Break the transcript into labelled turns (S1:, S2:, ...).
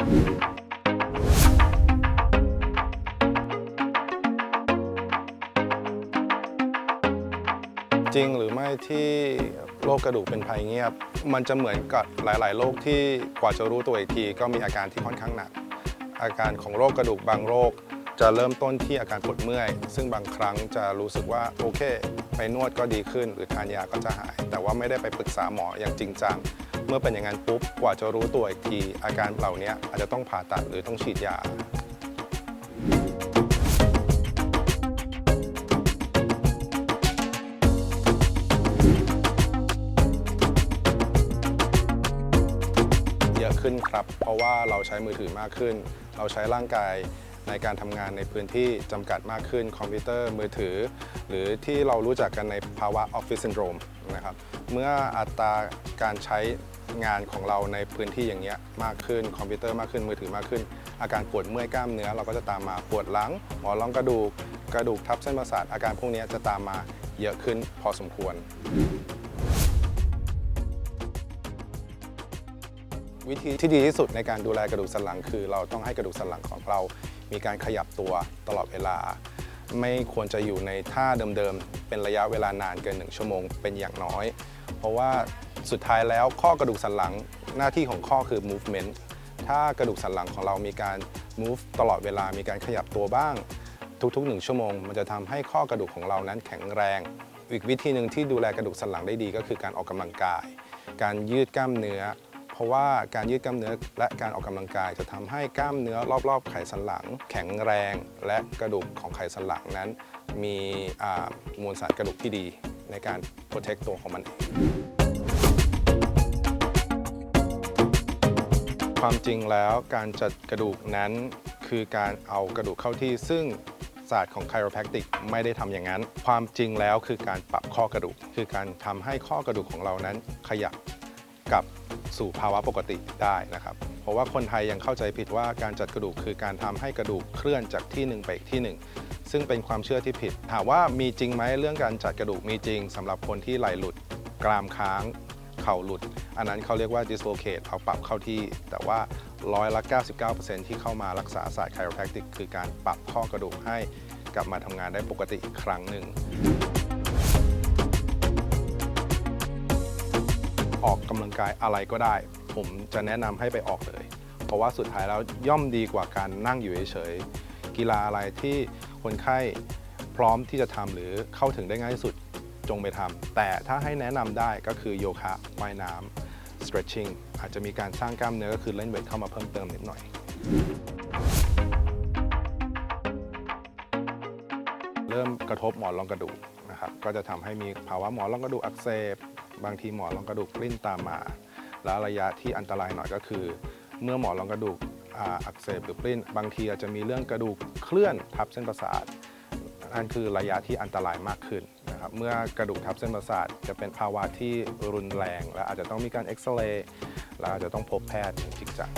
S1: จริงหรือไม่ที่โรคกระดูกเป็นภัยเงียบ มันจะเหมือนกับหลาย ๆ โรคที่กว่าจะรู้ตัวอีกทีก็มีอาการที่ค่อนข้างหนัก อาการของโรคกระดูกบางโรค จะเริ่มต้นที่อาการปวดเมื่อย ซึ่งบางครั้งจะรู้สึกว่าโอเค ไปนวดก็ดีขึ้น หรือทานยาก็จะหาย แต่ว่าไม่ได้ไปปรึกษาหมออย่างจริงจัง เมื่อเป็นอย่างนั้นปุ๊บกว่าจะรู้ตัวอีกทีอาการเหล่านี้อาจจะต้องผ่าตัดหรือต้องฉีดยาเยอะขึ้นครับ เพราะว่าเราใช้มือถือมากขึ้น เราใช้ร่างกายในการทำงานในพื้นที่จำกัดมากขึ้น คอมพิวเตอร์มือถือ หรือที่เรารู้จักกันในภาวะออฟฟิศซินโดรมนะครับ เมื่ออัตราการใช้งานของเราในพื้นที่อย่างเงี้ยมากขึ้นคอมพิวเตอร์มากขึ้นมือถือมากขึ้น อาการปวดเมื่อยกล้ามเนื้อเราก็จะตามมาปวดหลังหมอนรองกระดูก กระดูกทับเส้นประสาทอาการพวกนี้จะตามมาเยอะขึ้นพอสมควร วิธีที่ดีที่สุดในการดูแลกระดูกสันหลังคือ เราต้องให้กระดูกสันหลังของเรา มีการขยับตัวตลอดเวลา ไม่ควรจะอยู่ในท่าเดิมๆเป็นระยะเวลานานเกิน 1 ชั่วโมงเป็นอย่างน้อย เพราะว่าสุดท้ายแล้วข้อกระดูกสันหลังหน้าที่ของข้อคือ movement ถ้ากระดูกสันหลังของเรามีการ move ตลอดเวลามีการขยับตัวบ้าง ทุกๆ1ชั่วโมง มันจะทำให้ข้อกระดูกของเรานั้นแข็งแรง อีกวิธีหนึ่งที่ดูแลกระดูกสันหลังได้ดีก็คือการออกกำลังกาย การยืดกล้ามเนื้อ เพราะว่าการยืดกล้ามเนื้อและการออกกำลังกาย จะทำให้กล้ามเนื้อรอบๆ ไขสันหลัง แข็งแรง และกระดูกของไขสันหลังนั้น มีมวลสารกระดูกที่ดี ในการโปรเทคตัวของมัน ความจริงแล้วการจัดกระดูกนั้นคือการเอากระดูกเข้าที่ซึ่งศาสตร์ของไคโรแพคติกไม่ได้ทำอย่างนั้น ความจริงแล้วคือการปรับข้อกระดูก คือการทำให้ข้อกระดูกของเรานั้นขยับกับ สู่ภาวะปกติได้นะครับ เพราะว่าคนไทยยังเข้าใจผิดว่าการจัดกระดูกคือการทำให้กระดูกเคลื่อนจากที่หนึ่งไปอีกที่หนึ่งซึ่งเป็นความเชื่อที่ผิด ถามว่ามีจริงไหมเรื่องการจัดกระดูกมีจริงสำหรับคนที่ไหลหลุด กรามค้าง เข่าหลุด อันนั้นเขาเรียกว่า dislocate เอาปรับเข้าที่ แต่ว่าร้อยละ 99%ที่เข้ามารักษาศาสตร์ chiropractic คือการปรับข้อกระดูกให้กลับมาทำงานได้ปกติอีกครั้งหนึ่ง ออกกำลังกายอะไรก็ได้ ผมจะแนะนำให้ไปออกเลย เพราะว่าสุดท้ายแล้วย่อมดีกว่าการนั่งอยู่เฉยๆกีฬาอะไรที่คนไข้พร้อมที่จะทำหรือเข้าถึงได้ง่ายที่สุดจงไปทำแต่ถ้าให้แนะนำได้ก็คือโยคะว่ายน้ำ stretching อาจจะมีการสร้างกล้ามเนื้อก็คือเล่นเวทเข้ามาเพิ่มเติมนิดหน่อย เริ่มกระทบหมอนรองกระดูกนะครับก็จะทำให้มีภาวะหมอนรองกระดูกอักเสบ บางทีหมอนรองกระดูกกลิ้นตามมา แล้วระยะที่อันตรายหน่อยก็คือ เมื่อหมอนรองกระดูกอักเสบหรือกลิ้น บางทีอาจจะมีเรื่องกระดูกเคลื่อนทับเส้นประสาทนั่นคือระยะที่อันตรายมากขึ้นนะครับเมื่อกระดูกทับเส้นประสาทจะเป็นภาวะที่รุนแรง และอาจจะต้องมีการเอ็กซเรย์และอาจจะต้องพบแพทย์จริงจัง